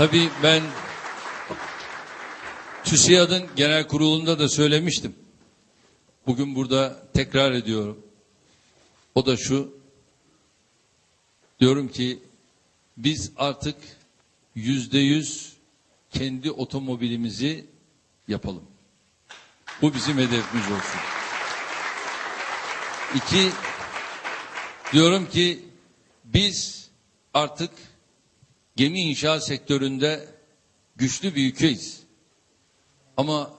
Tabii ben TÜSİAD'ın genel kurulunda da söylemiştim. Bugün burada tekrar ediyorum. O da şu. Diyorum ki biz artık yüzde yüz kendi otomobilimizi yapalım. Bu bizim hedefimiz olsun. İki, diyorum ki biz artık gemi inşaat sektöründe güçlü bir ülkeyiz. Ama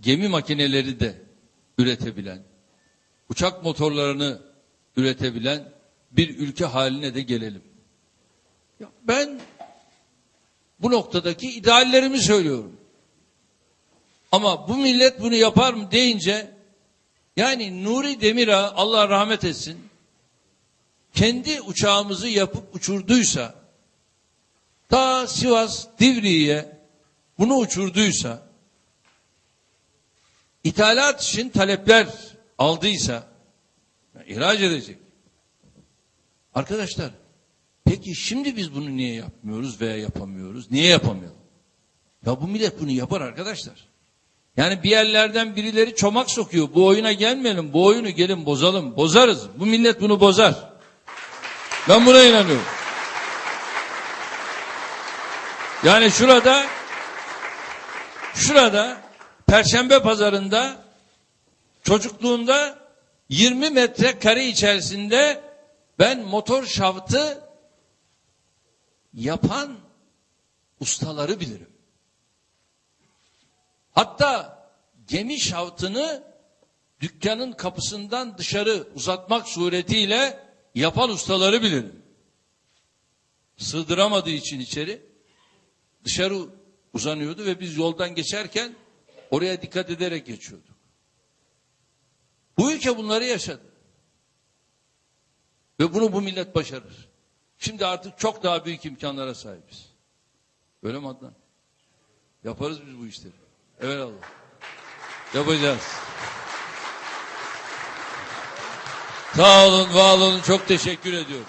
gemi makineleri de üretebilen, uçak motorlarını üretebilen bir ülke haline de gelelim. Ben bu noktadaki ideallerimi söylüyorum. Ama bu millet bunu yapar mı deyince yani Nuri Demir'a Allah rahmet etsin kendi uçağımızı yapıp uçurduysa ta Sivas Divriği'ye bunu uçurduysa ithalat için talepler aldıysa ihraç edecek. Arkadaşlar peki şimdi biz bunu niye yapmıyoruz veya yapamıyoruz? Niye yapamıyoruz? Ya bu millet bunu yapar arkadaşlar. Yani bir yerlerden birileri çomak sokuyor. Bu oyuna gelmeyelim. Bu oyunu gelin bozalım. Bozarız. Bu millet bunu bozar. Ben buna inanıyorum. Yani şurada şurada Perşembe pazarında çocukluğunda 20 metre kare içerisinde ben motor şaftı yapan ustaları bilirim. Hatta gemi şaftını dükkanın kapısından dışarı uzatmak suretiyle yapan ustaları bilirim. Sığdıramadığı için içeri dışarı uzanıyordu ve biz yoldan geçerken oraya dikkat ederek geçiyorduk. Bu ülke bunları yaşadı. Ve bunu bu millet başarır. Şimdi artık çok daha büyük imkanlara sahibiz. Öyle mi Adnan? Yaparız biz bu işleri. Evet Allah. Yapacağız. Sağ olun, var olun. Çok teşekkür ediyorum.